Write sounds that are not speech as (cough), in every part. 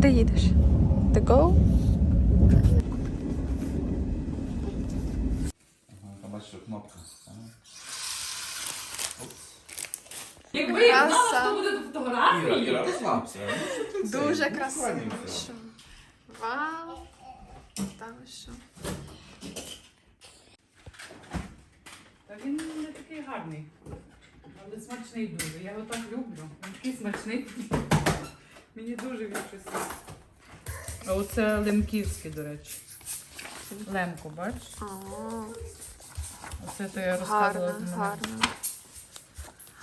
Куди їдеш? To go? Там бачиш кнопка. Якби я Краса. знала, що буде до Іра, фотографії. Іра, розслабся. Ну, це? Дуже Ну, красиво. Що? Вау. Там що? Та він не такий гарний. Але смачний дуже. Я його так люблю. Він такий смачний. Мені дуже щось. А оце лемківський, до речі. Лемко, бач? О, Оце то я розказувала. гарно, мене. гарно,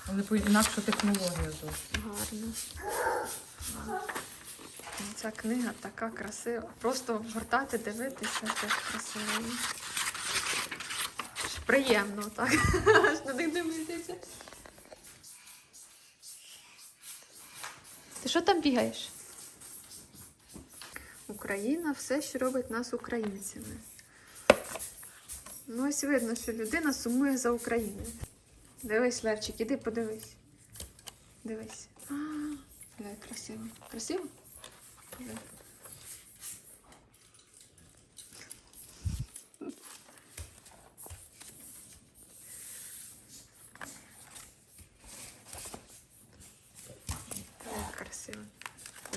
Але по інакша технологія зовсім. гарно. Ну, Ця книга така красива. Просто гортати, дивитися, теж красиво. Аж Приємно, так. (laughs) Аж на них дивитися. Ти що там бігаєш? Україна все, що робить нас українцями. Ну, ось видно, що людина сумує за Україною. Дивись, Левчик, іди подивись. Дивись. А, красиво. Красиво?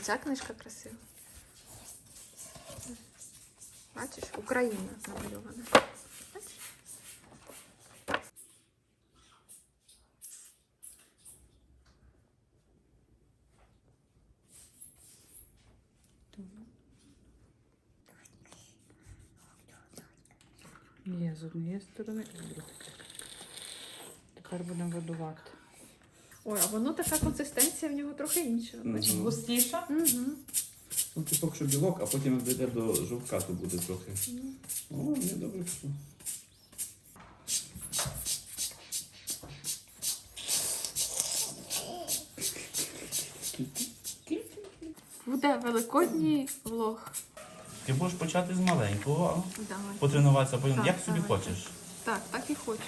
Оця книжка красива. Бачиш, Україна намальована. Є з однієї сторони і з другої. Тепер будемо видувати. Ой, а воно така консистенція в нього трохи інша. Бачиш? Мгм. Густіша? Угу. Ну, поки що білок, а потім як дійде до жовтка, то буде трохи. О, не добре пішло. Буде великодній влог. Ти можеш почати з маленького, Давай. потренуватися, потім Так, як собі давай. хочеш. Так, так і хочу.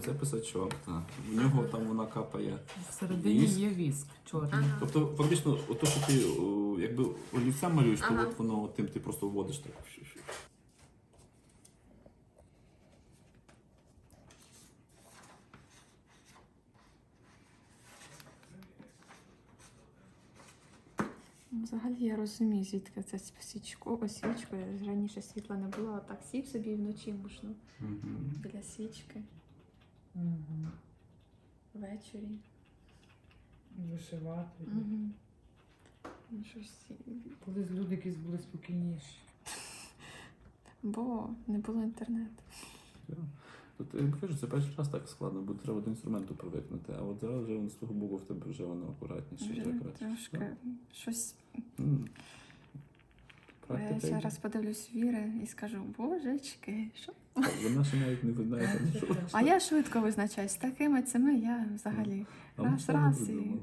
Оце писачок, так. В нього там вона капає. Всередині Віск. є віск чорний. Ага. Тобто, фактично, ото, що ти о, якби олівцем малюєш, то от воно тим ти просто вводиш так. Взагалі я розумію, звідки це свічко, освічко. Раніше світла не було, а так сів собі і вночі можна Мгм. біля свічки Угу. ввечері. Вишивати. Угу. Ну, щось. Колись люди якісь були спокійніші. Бо не було інтернету. Тут я кажу, це перший раз так складно, бо треба до інструменту привикнути, а от зараз вже з того боку в тебе вже воно акуратніше. Вже вже краще. трошки щось. М. Я ще раз подивлюсь віри і скажу, божечки, що? Вона ще навіть не знає, (laughs) що. А я швидко визначаюсь. Такими цими я взагалі. Раз, раз і- думали.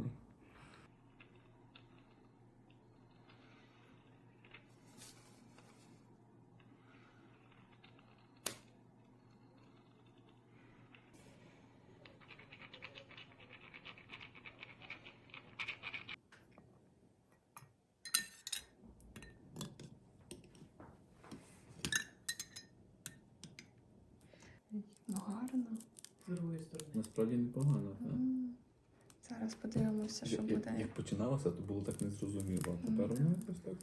Ну гарно. З другої сторони. Насправді непогано. так. М. Зараз подивимося, що Як, як, буде. як починалося, то було так незрозуміло. А тепер воно якось так.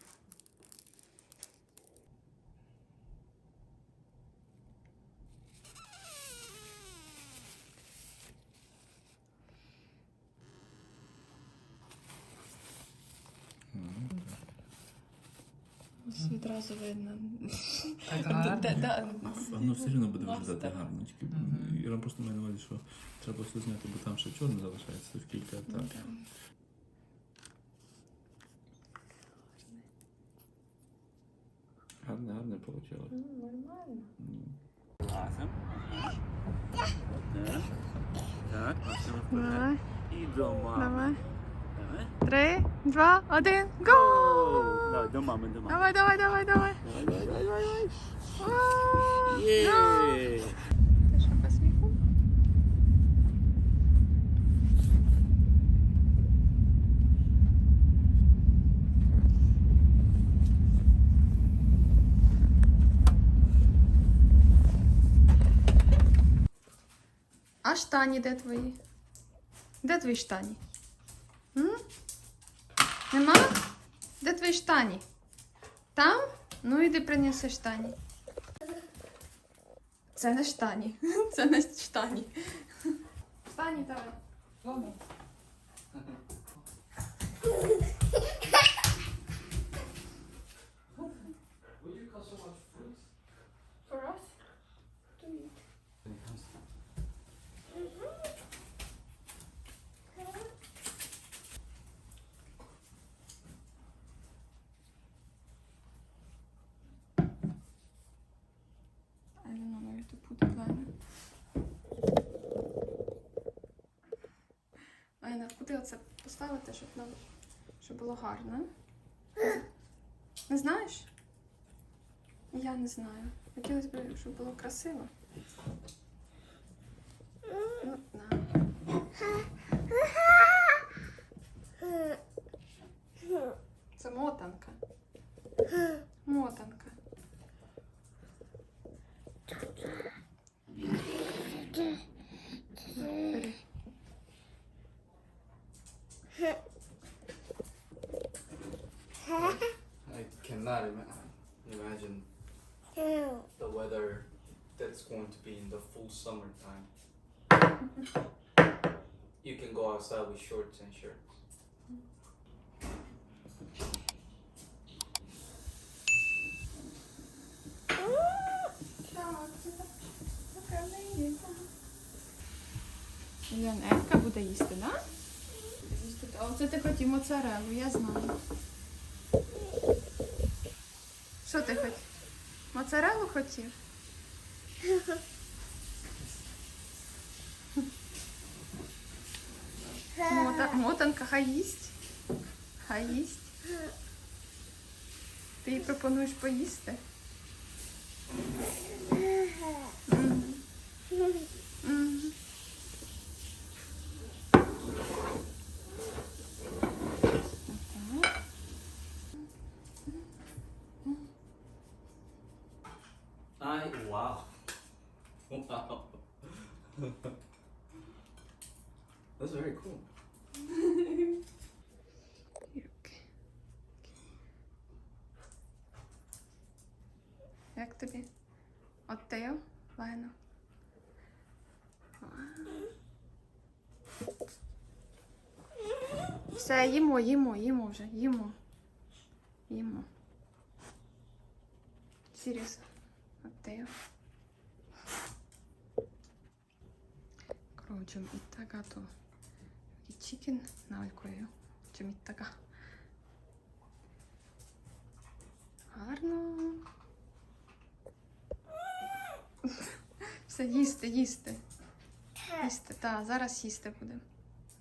Ось відразу видно. Так (laughs) гарно. Воно все одно буде виглядати гарночки. Мгм. Іра просто має на увазі, що треба все зняти, бо там ще чорне залишається в кілька Ну, етапів. Гарне, гарне вийшло. Ну, Нормально. Лазим. Так, Давай, І до мами. Три, два, один, го! Давай, до мами, до мами. Давай, давай, давай, давай. Давай, давай, давай, давай. О, Є! Ти що, по сміху? А штані де твої? Де твої штані? М? Нема? Де твої штані? Там? Ну іди принеси штані. Це не штані. (laughs) Це не штані. Штані давай. Дому. Куди оце поставити, щоб щоб було гарно? Не знаєш? Я не знаю. Хотілося б, щоб було красиво. Ну, на. Це мотанка. Мотанка. Бери. I cannot ima- imagine the weather that's going to the summertime. You can go outside with shorts and shirts. Ліонетка буде їсти, да? Їсти. О, це ти хотів моцарелу, я знаю. Що ти хотів? Моцарелу хотів? Мота, мотанка, хай їсть. Хай їсть. Ти їй пропонуєш поїсти? Мгм. Все, їмо, їмо, їмо вже, їмо. Їмо. Сіріс. Отею. Коротше, іттака то. І чікен налькою. Чим іттака. Гарно. Все їсти, їсти. Їсти, так, зараз їсти будемо.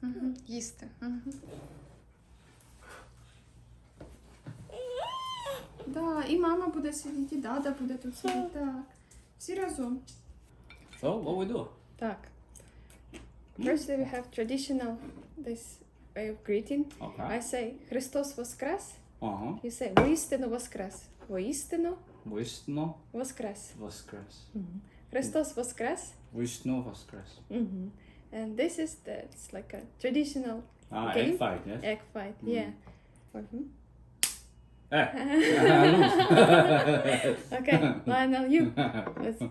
Угу, їсти. Угу. Да, і мама буде сидіти, і дада буде тут сидіти. Так. Всі разом. So what we do? Так. First we have traditional this way of greeting. Okay. I say Христос Воскрес. Uh-huh. You say воістину Воскрес. Воістину Vishnu Воскрес. Voskres. Христос Воскрес. Vishnu Voskres. Mhm. And this is the it's like a traditional Ah, Okay. egg fight, yes? egg fight. Mhm. Yeah. Mhm. Eh. (laughs) (laughs) I lose. Okay, Lionel, you. Let's. (laughs)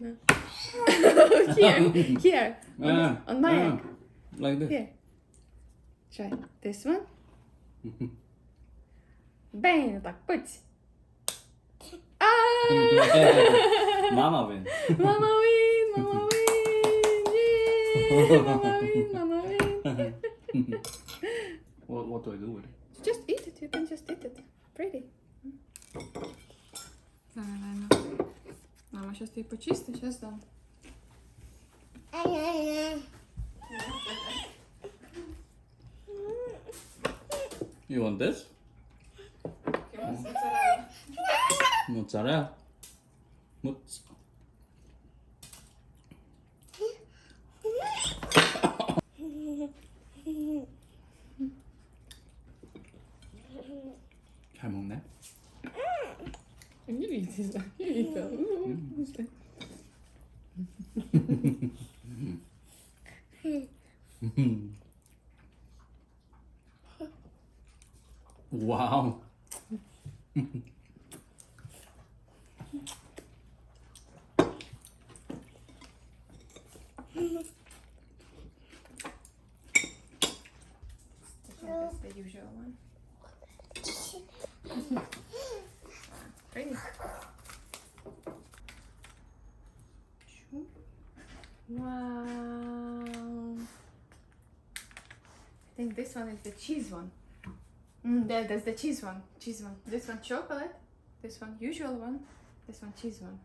No. here, here, on, Ah, this- on my ah, egg. Like this. Here. Try this one. Bang! Так, пить. А! Mama wins. Mama win! Mama win! Yay! Mama win! Mama win! (laughs) what, what do I do with it? Just eat it. You can just eat it. Pretty. Давай, Лайна. Мама сейчас ты почисти, сейчас дам. You want this? Mozzarella. Mozz. 잘 먹네. You eat this. You eat that. 와우. That's think this one is the cheese one. Mm, that, that's the cheese one. Cheese one. This one chocolate. This one usual one. This one cheese one.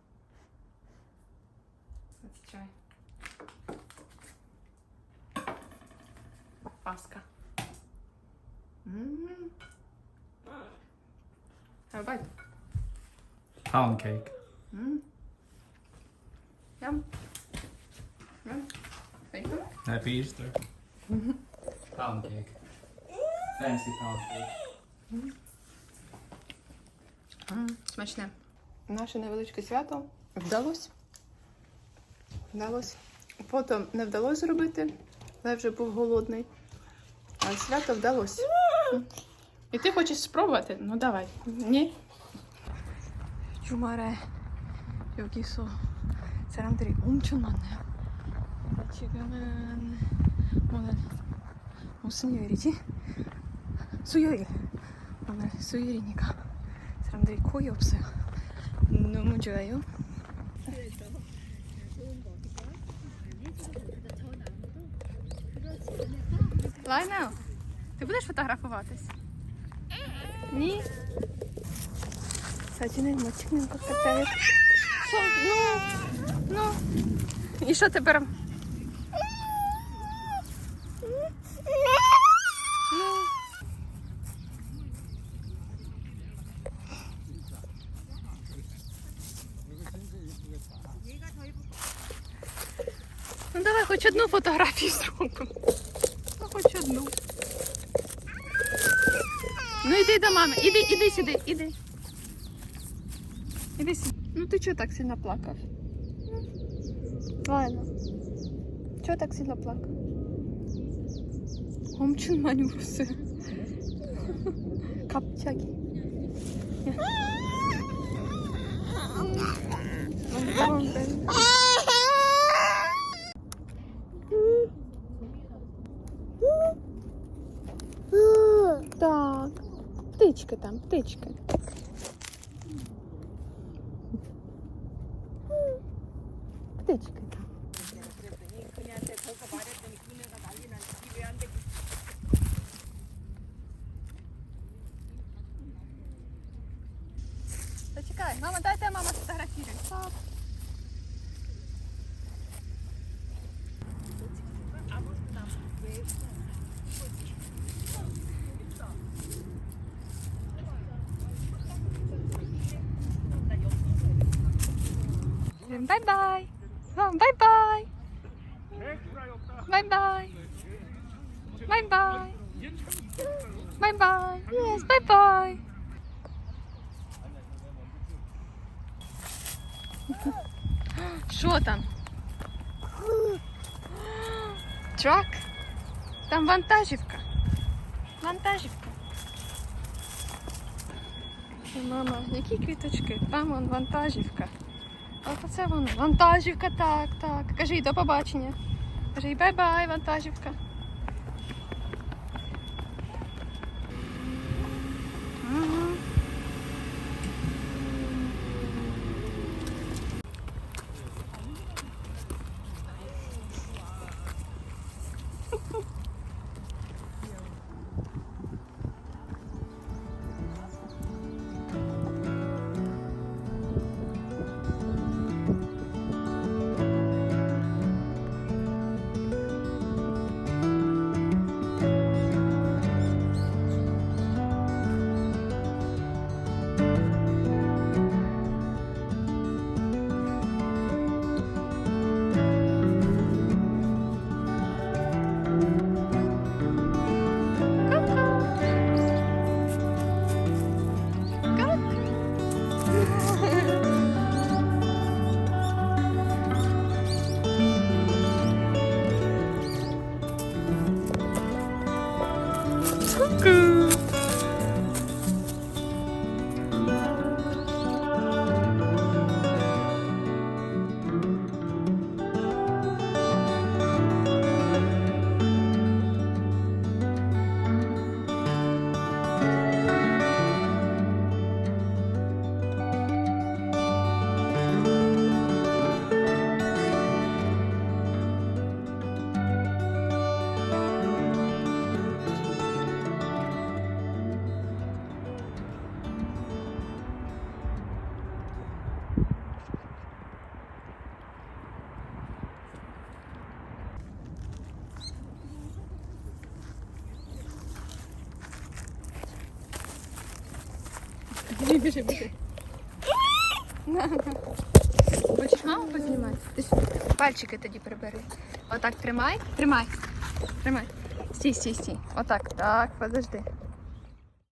Let's try. Pasca. Mm. How about Pound cake. mm. Yum. Yum. Thank you. Happy Easter. (laughs) pound cake. Fancy pound cake. М, Смачне. Наше невеличке свято вдалося. Вдалося. Фото не вдалося зробити, але вже був голодний. А свято вдалося. М. І ти хочеш спробувати? Ну давай. Ні? 주말에 여기서 사람들이 엄청 많네요. 근데 지금은 오늘 무슨 요일이지? 수요일. 오늘 수요일이니까 사람들이 거의 없어요. 너무 좋아요. Лайнел, ти будеш фотографуватись? Ні. Саджений мочкнем катають. Що? Ну, ну. І що тепер? одну фотографію зробимо. Ну хоч одну. Ну іди до мами, іди, іди сюди, іди. Іди сюди. Ну ти чого так сильно плакав? Ладно. Чого так сильно плакав? 엄청 많이 울었어요. 갑자기. 무서운데. птичка там, птичка. Птичка там. Бай-бай. Мам, бай-бай. Бай-бай. Бай-бай. Бай-бай. Yes, bye-bye. (gasps) Що там? (gasps) Трак? Там вантажівка. Вантажівка. Мама, які квіточки? Там вон вантажівка. А оце воно. Вантажівка, так, так. Кажи до побачення. Кажи бай-бай, вантажівка. cuckoo. Біжи, біжи, біжи. Хочеш маму познімати? Ти ж Пальчики тоді прибери. Отак тримай, тримай. Тримай. Стій, стій, стій. Отак. Так, подожди.